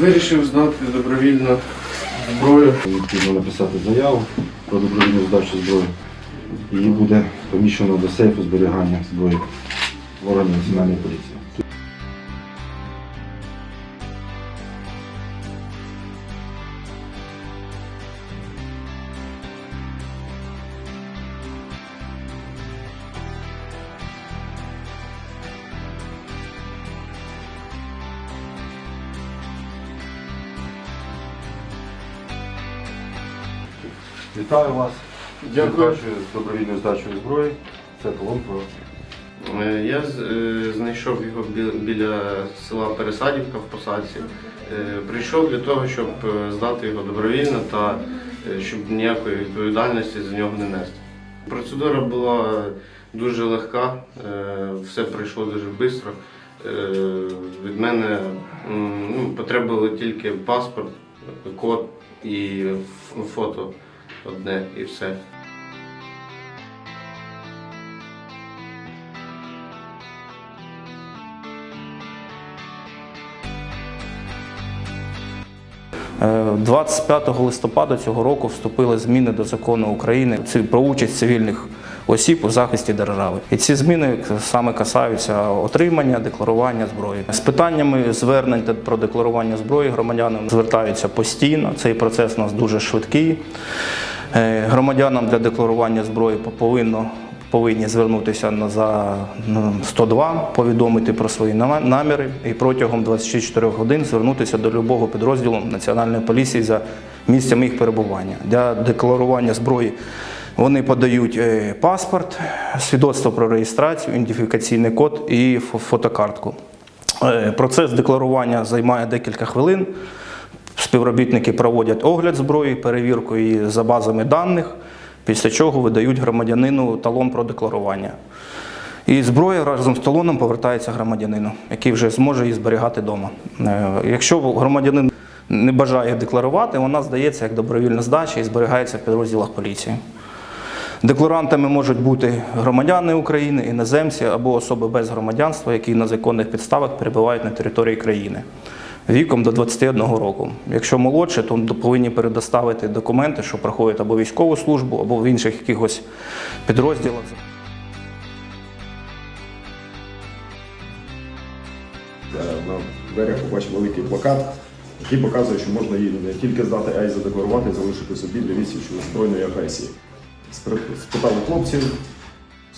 Вирішив здати добровільно зброю. Необхідно написати заяву про добровільну здачу зброї. Її буде поміщено до сейфу зберігання зброї в органі національної поліції. Вітаю вас. Дякую. З добровільною здачею зброї. Це талон про Е, Я е, знайшов його біля села Пересадівка в посадці. Е, Прийшов для того, щоб здати його добровільно та щоб ніякої відповідальності за нього не нести. Процедура була дуже легка, все пройшло дуже швидко. Від мене ну, потребували тільки паспорт, код і фото одне і все. Е, 25 листопада цього року вступили зміни до закону України про участь цивільних осіб у захисті держави. І ці зміни саме касаються отримання, декларування зброї. З питаннями звернень про декларування зброї громадянам звертаються постійно. Цей процес у нас дуже швидкий. Е, Громадянам для декларування зброї повинно повинні звернутися на за ну, 102, повідомити про свої наміри і протягом 24 годин звернутися до любого підрозділу Національної поліції за місцем їх перебування. Для декларування зброї вони подають е, паспорт, свідоцтво про реєстрацію, ідентифікаційний код і фотокартку. Е, Процес декларування займає декілька хвилин. Співробітники проводять огляд зброї, перевірку її за базами даних, після чого видають громадянину талон про декларування. І зброя разом з талоном повертається громадянину, який вже зможе її зберігати вдома. Якщо громадянин не бажає декларувати, вона здається як добровільна здача і зберігається в підрозділах поліції. Декларантами можуть бути громадяни України, іноземці або особи без громадянства, які на законних підставах перебувають на території країни віком до 21 року. Якщо молодше, то повинні передоставити документи, що проходять або військову службу, або в інших якихось підрозділах. Е, на дверях побачив великий плакат, який показує, що можна її не тільки здати, а й задекларувати, залишити собі для відсічі збройної агресії. Спитали хлопців,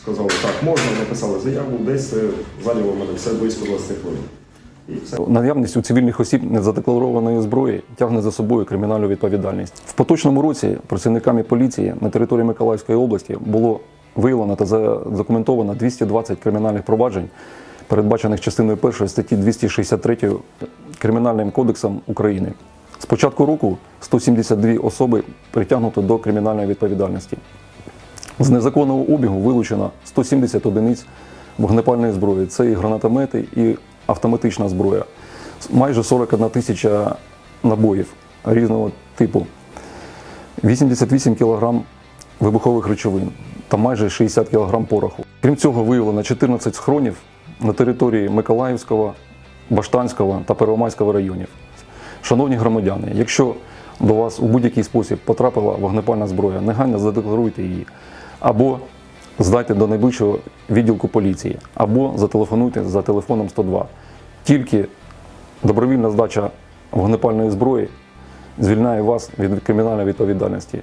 сказали, так, можна, написали заяву, десь е, зайняло мене все близько 20 хвилин. Наявність у цивільних осіб незадекларованої зброї тягне за собою кримінальну відповідальність. В поточному році працівниками поліції на території Миколаївської області було виявлено та задокументовано 220 кримінальних проваджень, передбачених частиною 1 статті 263 Кримінальним кодексом України. З початку року 172 особи притягнуто до кримінальної відповідальності. З незаконного обігу вилучено 170 одиниць вогнепальної зброї. Це і гранатомети, і автоматична зброя. Майже 41 тисяча набоїв різного типу, 88 кг вибухових речовин та майже 60 кг пороху. Крім цього, виявлено 14 схронів на території Миколаївського, Баштанського та Первомайського районів. Шановні громадяни, якщо до вас у будь-який спосіб потрапила вогнепальна зброя, негайно задекларуйте її. Або здайте до найближчого відділку поліції, або зателефонуйте за телефоном 102. Тільки добровільна здача вогнепальної зброї звільняє вас від кримінальної відповідальності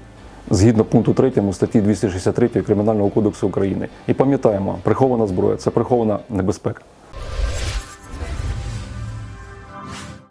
згідно пункту 3 статті 263 Кримінального кодексу України. І пам'ятаємо, прихована зброя це прихована небезпека.